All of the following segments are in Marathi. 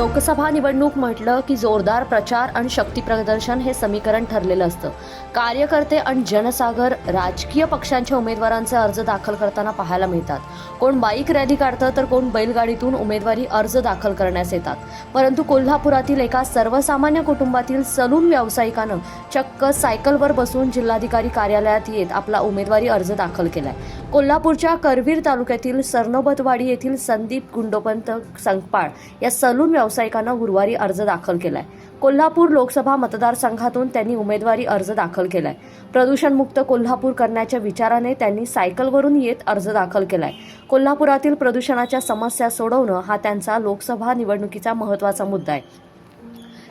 लोकसभा निवडणूक म्हटलं की जोरदार प्रचार आणि शक्ती प्रदर्शन हे समीकरण ठरलेलं असतं. कार्यकर्ते आणि जनसागर राजकीय पक्षांच्या उमेदवारांचे अर्ज दाखल करताना पाहायला मिळतात. कोण बाईक रॅली काढतं तर कोण बैलगाडीतून उमेदवारी अर्ज दाखल करण्यास येतात. परंतु कोल्हापुरातील एका सर्वसामान्य कुटुंबातील सलून व्यावसायिकानं चक्क सायकलवर बसून जिल्हाधिकारी कार्यालयात येत आपला उमेदवारी अर्ज दाखल केलाय. कोल्हापूरच्या करवीर तालुक्यातील सरनोबतवाडी येथील संदीप गुंडोपंत संकपाळ या सलून व्यावसायिकानं गुरुवारी अर्ज दाखल केलाय. कोल्हापूर लोकसभा मतदारसंघातून त्यांनी उमेदवारी अर्ज दाखल केलाय. प्रदूषणमुक्त कोल्हापूर करण्याच्या विचाराने त्यांनी सायकलवरून येत अर्ज दाखल केलाय. कोल्हापुरातील प्रदूषणाच्या समस्या सोडवणं हा त्यांचा लोकसभा निवडणुकीचा महत्त्वाचा मुद्दा आहे.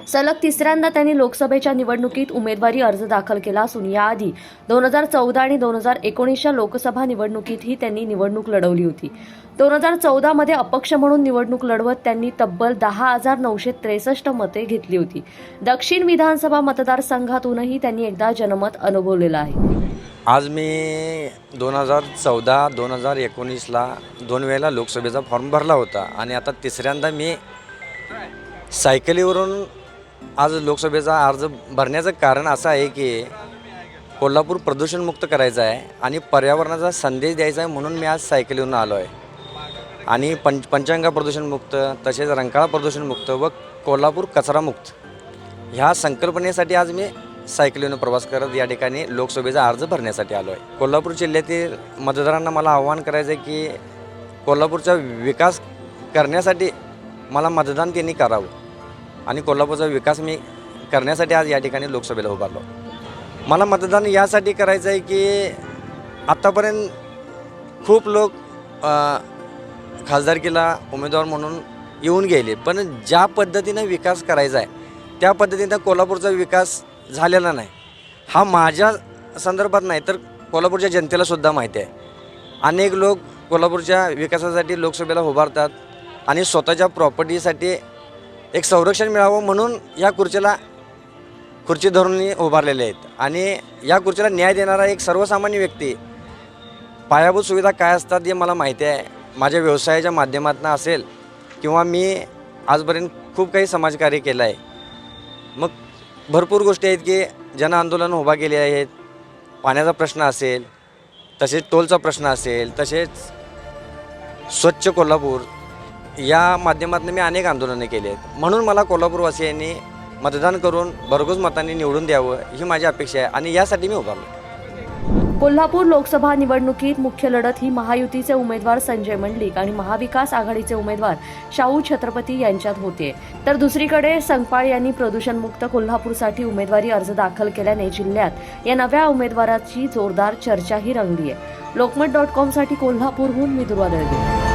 सलग तिसऱ्यांदा त्यांनी लोकसभेच्या निवडणुकीत उमेदवारी अर्ज दाखल केला असून याआधी दोन हजार चौदा आणि दोन हजार एकोणीसच्या लोकसभा निवडणुकीतही त्यांनी निवडणूक लढवली होती. दोन हजार चौदामध्ये अपक्ष म्हणून निवडणूक लढवत त्यांनी तब्बल दहा हजार नऊशे त्रेसष्ट मते घेतली होती. दक्षिण विधानसभा मतदारसंघातूनही त्यांनी एकदा जनमत अनुभवलेलं आहे. आज मी दोन हजार चौदा दोन हजार एकोणीसला दोन वेळेला लोकसभेचा फॉर्म भरला होता आणि आता तिसऱ्यांदा मी सायकलीवरून आज लोकसभेचा अर्ज भरण्याचं कारण असं आहे की कोल्हापूर प्रदूषणमुक्त करायचं आहे आणि पर्यावरणाचा संदेश द्यायचा आहे म्हणून मी आज सायकलीवरून आलो आहे. आणि पंच पंचांगा प्रदूषणमुक्त तसेच रंकाळा प्रदूषणमुक्त व कोल्हापूर कचरामुक्त ह्या संकल्पनेसाठी आज मी सायकलीनं प्रवास करत या ठिकाणी लोकसभेचा अर्ज भरण्यासाठी आलो आहे कोल्हापूर जिल्ह्यातील मतदारांना मला आव्हान करायचं आहे की कोल्हापूरचा विकास करण्यासाठी मला मतदान त्यांनी करावं. आणि कोल्हापूरचा विकास मी करण्यासाठी आज या ठिकाणी लोकसभेला उभारलो. मला मतदान यासाठी करायचं आहे की आत्तापर्यंत खूप लोक खासदारकीला उमेदवार म्हणून येऊन गेले. पण ज्या पद्धतीनं विकास करायचा आहे त्या पद्धतीनं कोल्हापूरचा विकास झालेला नाही. हा माझ्या संदर्भात नाही तर कोल्हापूरच्या जनतेलासुद्धा माहिती आहे. अनेक लोक कोल्हापूरच्या विकासासाठी लोकसभेला उभारतात आणि स्वतःच्या प्रॉपर्टीसाठी एक संरक्षण मिळावं म्हणून या खुर्चीला खुर्ची धरून उभारलेले आहेत. आणि या खुर्चीला न्याय देणारा एक सर्वसामान्य व्यक्ती पायाभूत सुविधा काय असतात हे मला माहिती आहे. माझ्या व्यवसायाच्या माध्यमातून असेल किंवा मी आजपर्यंत खूप काही समाजकार्य केलं आहे. मग भरपूर गोष्टी आहेत की जन आंदोलन उभा केले आहेत. पाण्याचा प्रश्न असेल तसेच टोलचा प्रश्न असेल तसेच स्वच्छ कोल्हापूर या माध्यमातून मी अनेक आंदोलने केली आहेत. म्हणून मला कोल्हापूरवासियांनी मतदान करून भरघोस मतांनी निवडून द्यावं ही माझी अपेक्षा आहे आणि यासाठी मी उभारलो. कोल्हापूर लोकसभा निवडणुकीत मुख्य लढत ही महायुतीचे उमेदवार संजय मंडलिक आणि महाविकास आघाडीचे उमेदवार शाहू छत्रपती यांच्यात होते. तर दुसरीकडे संगपाळ यांनी प्रदूषणमुक्त कोल्हापूरसाठी उमेदवारी अर्ज दाखल केल्याने जिल्ह्यात या नव्या उमेदवाराची जोरदार चर्चाही रंगली आहे लोकमत डॉट कॉमसाठी कोल्हापूरहून मी दुर्वा दळवी.